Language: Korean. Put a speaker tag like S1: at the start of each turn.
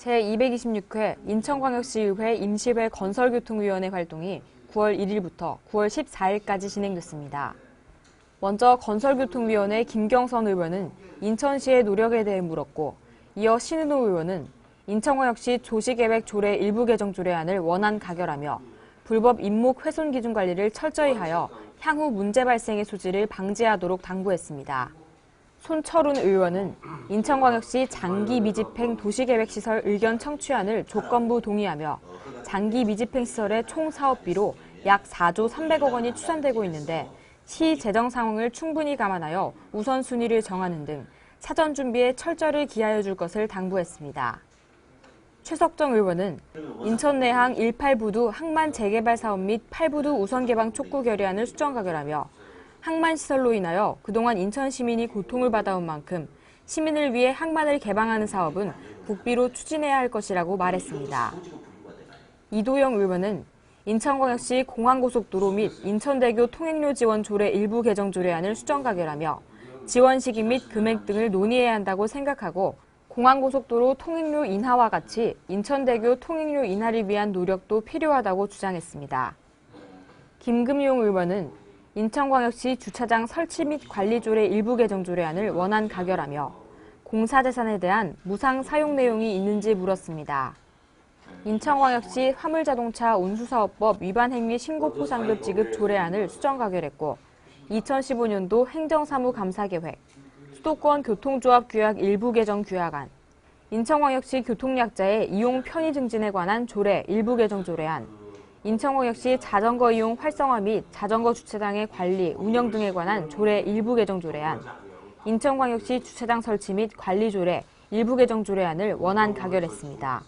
S1: 제226회 인천광역시의회 임시회 건설교통위원회 활동이 9월 1일부터 9월 14일까지 진행됐습니다. 먼저 건설교통위원회 김경선 의원은 인천시의 노력에 대해 물었고 이어 신은호 의원은 인천광역시 조시계획 조례 일부 개정 조례안을 원안 가결하며 불법 임목 훼손 기준 관리를 철저히 하여 향후 문제 발생의 소지를 방지하도록 당부했습니다. 손철훈 의원은 인천광역시 장기 미집행 도시계획시설 의견 청취안을 조건부 동의하며 장기 미집행 시설의 총 사업비로 약 4조 300억 원이 추산되고 있는데 시 재정 상황을 충분히 감안하여 우선순위를 정하는 등 사전 준비에 철저를 기하여 줄 것을 당부했습니다. 최석정 의원은 인천 내항 18부두 항만 재개발 사업 및 8부두 우선 개방 촉구 결의안을 수정 가결하며 항만 시설로 인하여 그동안 인천 시민이 고통을 받아온 만큼 시민을 위해 항만을 개방하는 사업은 국비로 추진해야 할 것이라고 말했습니다. 이도영 의원은 인천광역시 공항고속도로 및 인천대교 통행료 지원 조례 일부 개정 조례안을 수정 가결하며 지원 시기 및 금액 등을 논의해야 한다고 생각하고 공항고속도로 통행료 인하와 같이 인천대교 통행료 인하를 위한 노력도 필요하다고 주장했습니다. 김금용 의원은 인천광역시 주차장 설치 및 관리 조례 일부 개정 조례안을 원안 가결하며 공사재산에 대한 무상 사용 내용이 있는지 물었습니다. 인천광역시 화물자동차 운수사업법 위반 행위 신고 포상급 지급 조례안을 수정 가결했고 2015년도 행정사무감사계획, 수도권 교통조합 규약 일부 개정 규약안, 인천광역시 교통약자의 이용 편의 증진에 관한 조례 일부 개정 조례안, 인천광역시 자전거 이용 활성화 및 자전거 주차장의 관리, 운영 등에 관한 조례 일부 개정 조례안, 인천광역시 주차장 설치 및 관리 조례 일부 개정 조례안을 원안 가결했습니다.